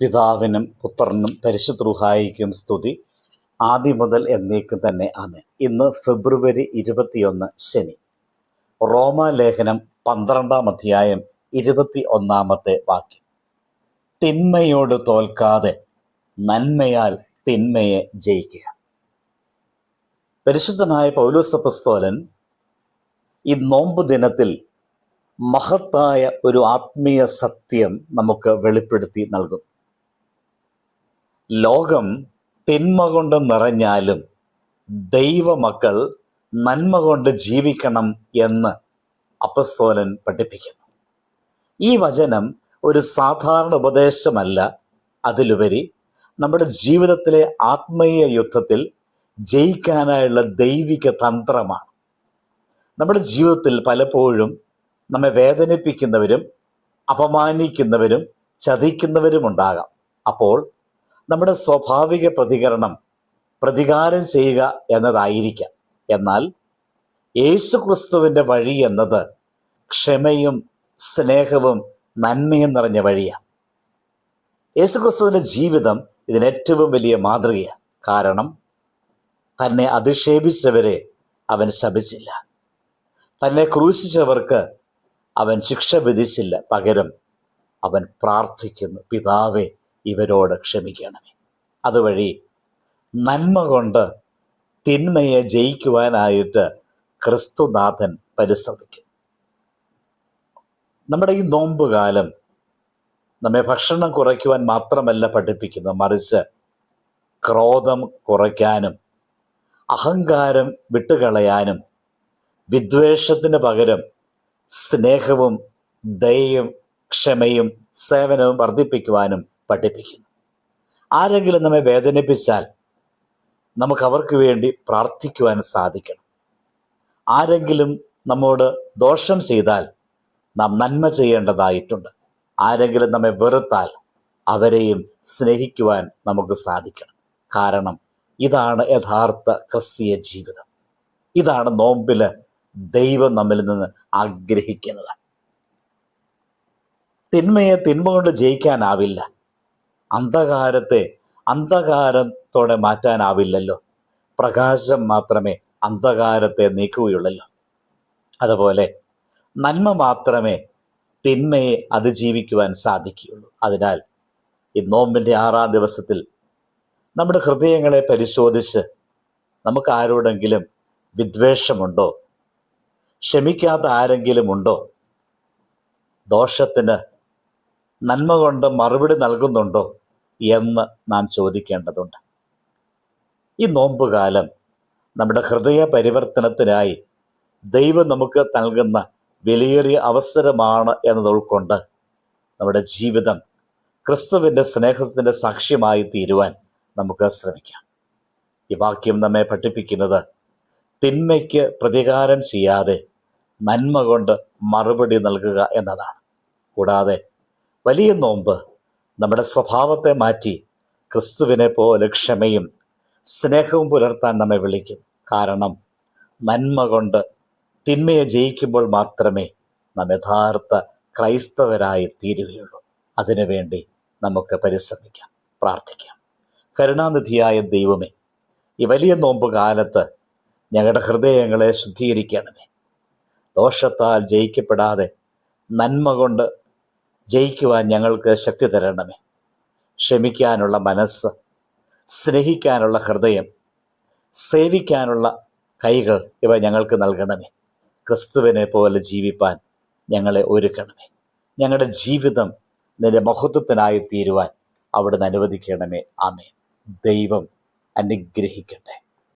പിതാവിനും പുത്രനും പരിശുദ്ധ്രുഹായിക്കും സ്തുതി. ആദ്യം മുതൽ എന്നേക്കും തന്നെ ആമേൻ. ഇന്ന് ഫെബ്രുവരി ഇരുപത്തിയൊന്ന് ശനി. റോമാലേഖനം പന്ത്രണ്ടാം അധ്യായം ഇരുപത്തി ഒന്നാമത്തെ വാക്യം. തിന്മയോട് തോൽക്കാതെ നന്മയാൽ തിന്മയെ ജയിക്കുക. പരിശുദ്ധനായ പൗലോസപ്പസ്തോലൻ ഈ നോമ്പ് ദിനത്തിൽ മഹത്തായ ഒരു ആത്മീയ സത്യം നമുക്ക് വെളിപ്പെടുത്തി നൽകും ലോകം തിന്മ കൊണ്ട് നിറഞ്ഞാലും ദൈവമക്കൾ നന്മ കൊണ്ട് ജീവിക്കണം എന്ന് അപ്പസ്തോലൻ പഠിപ്പിക്കുന്നു. ഈ വചനം ഒരു സാധാരണ ഉപദേശമല്ല. അതിലുപരി നമ്മുടെ ജീവിതത്തിലെ ആത്മീയ യുദ്ധത്തിൽ ജയിക്കാനായുള്ള ദൈവിക തന്ത്രമാണ്. നമ്മുടെ ജീവിതത്തിൽ പലപ്പോഴും നമ്മെ വേദനിപ്പിക്കുന്നവരും അപമാനിക്കുന്നവരും ചതിക്കുന്നവരും ഉണ്ടാകാം. അപ്പോൾ നമ്മുടെ സ്വാഭാവിക പ്രതികരണം പ്രതികാരം ചെയ്യുക എന്നതായിരിക്കാം. എന്നാൽ യേശു ക്രിസ്തുവിന്റെ വഴി എന്നത് ക്ഷമയും സ്നേഹവും നന്മയും നിറഞ്ഞ വഴിയാണ്. യേശു ക്രിസ്തുവിന്റെ ജീവിതം ഇതിന് ഏറ്റവും വലിയ മാതൃകയാണ്. കാരണം തന്നെ അധിക്ഷേപിച്ചവരെ അവൻ ശപിച്ചില്ല. തന്നെ ക്രൂശിച്ചവർക്ക് അവൻ ശിക്ഷ വിധിച്ചില്ല. പകരം അവൻ പ്രാർത്ഥിക്കുന്നു. പിതാവെ ഇവരോട് ക്ഷമിക്കണമേ. അതുവഴി നന്മ കൊണ്ട് തിന്മയെ ജയിക്കുവാനായിട്ട് ക്രിസ്തുനാഥൻ പരിശ്രമിക്കും. നമ്മുടെ ഈ നോമ്പുകാലം നമ്മെ ഭക്ഷണം കുറയ്ക്കുവാൻ മാത്രമല്ല പഠിപ്പിക്കുന്നത് മറിച്ച് ക്രോധം കുറയ്ക്കാനും അഹങ്കാരം വിട്ടുകളയാനും വിദ്വേഷത്തിന് പകരം സ്നേഹവും ദയയും ക്ഷമയും സേവനവും വർദ്ധിപ്പിക്കുവാനും പഠിപ്പിക്കുന്നു. ആരെങ്കിലും നമ്മെ വേദനിപ്പിച്ചാൽ നമുക്ക് അവർക്ക് വേണ്ടി പ്രാർത്ഥിക്കുവാൻ സാധിക്കണം. ആരെങ്കിലും നമ്മോട് ദോഷം ചെയ്താൽ നാം നന്മ ചെയ്യേണ്ടതായിട്ടുണ്ട്. ആരെങ്കിലും നമ്മെ വെറുത്താൽ അവരെയും സ്നേഹിക്കുവാൻ നമുക്ക് സാധിക്കണം. കാരണം ഇതാണ് യഥാർത്ഥ ക്രിസ്തീയ ജീവിതം. ഇതാണ് നോമ്പിൽ ദൈവം നമ്മിൽ നിന്ന് ആഗ്രഹിക്കുന്നത്. തിന്മയെ തിന്മ കൊണ്ട് ജയിക്കാനാവില്ല. അന്ധകാരത്തെ അന്ധകാരത്തോടെ മാറ്റാനാവില്ലല്ലോ. പ്രകാശം മാത്രമേ അന്ധകാരത്തെ നീക്കുകയുള്ളല്ലോ. അതുപോലെ നന്മ മാത്രമേ തിന്മയെ അതിജീവിക്കുവാൻ സാധിക്കുകയുള്ളൂ. അതിനാൽ ഈ നോമ്പിന്റെ ആറാം ദിവസത്തിൽ നമ്മുടെ ഹൃദയങ്ങളെ പരിശോധിച്ച് നമുക്ക് ആരോടെങ്കിലും വിദ്വേഷമുണ്ടോ? ക്ഷമിക്കാത്ത ആരെങ്കിലും ഉണ്ടോ ദോഷത്തിന് നന്മ കൊണ്ട് മറുപടി നൽകുന്നുണ്ടോ എന്ന് നാം ചോദിക്കേണ്ടതുണ്ട്. ഈ നോമ്പുകാലം നമ്മുടെ ഹൃദയ പരിവർത്തനത്തിനായി ദൈവം നമുക്ക് നൽകുന്ന വിലയേറിയ അവസരമാണ് എന്നത് ഉൾക്കൊണ്ട് നമ്മുടെ ജീവിതം ക്രിസ്തുവിന്റെ സ്നേഹത്തിന്റെ സാക്ഷ്യമായി തീരുവാൻ നമുക്ക് ശ്രമിക്കാം. ഈ വാക്യം നമ്മെ പഠിപ്പിക്കുന്നത് തിന്മയ്ക്ക് പ്രതികാരം ചെയ്യാതെ നന്മ കൊണ്ട് മറുപടി നൽകുക എന്നതാണ്. കൂടാതെ വലിയ നോമ്പ് നമ്മുടെ സ്വഭാവത്തെ മാറ്റി ക്രിസ്തുവിനെ പോലെ ക്ഷമയും സ്നേഹവും പുലർത്താൻ നമ്മെ വിളിക്കും. കാരണം നന്മ കൊണ്ട് തിന്മയെ ജയിക്കുമ്പോൾ മാത്രമേ നാം യഥാർത്ഥ ക്രൈസ്തവരായി തീരുകയുള്ളൂ. അതിനുവേണ്ടി നമുക്ക് പരിശ്രമിക്കാം പ്രാർത്ഥിക്കാം. കരുണാനിധിയായ ദൈവമേ ഈ വലിയ നോമ്പ് കാലത്ത് ഞങ്ങളുടെ ഹൃദയങ്ങളെ ശുദ്ധീകരിക്കണമേ. ദോഷത്താൽ ജയിക്കപ്പെടാതെ നന്മ കൊണ്ട് ജയിക്കുവാൻ ഞങ്ങൾക്ക് ശക്തി തരണമേ. ക്ഷമിക്കാനുള്ള മനസ്സ് സ്നേഹിക്കാനുള്ള ഹൃദയം സേവിക്കാനുള്ള കൈകൾ ഇവ ഞങ്ങൾക്ക് നൽകണമേ. ക്രിസ്തുവിനെ പോലെ ജീവിപ്പാൻ ഞങ്ങളെ ഒരുക്കണമേ. ഞങ്ങളുടെ ജീവിതം നിന്റെ മഹത്വത്തിനായി തീരുവാൻ അവിടുന്ന് അനുവദിക്കണമേ. ആമേ ദൈവം അനുഗ്രഹിക്കട്ടെ.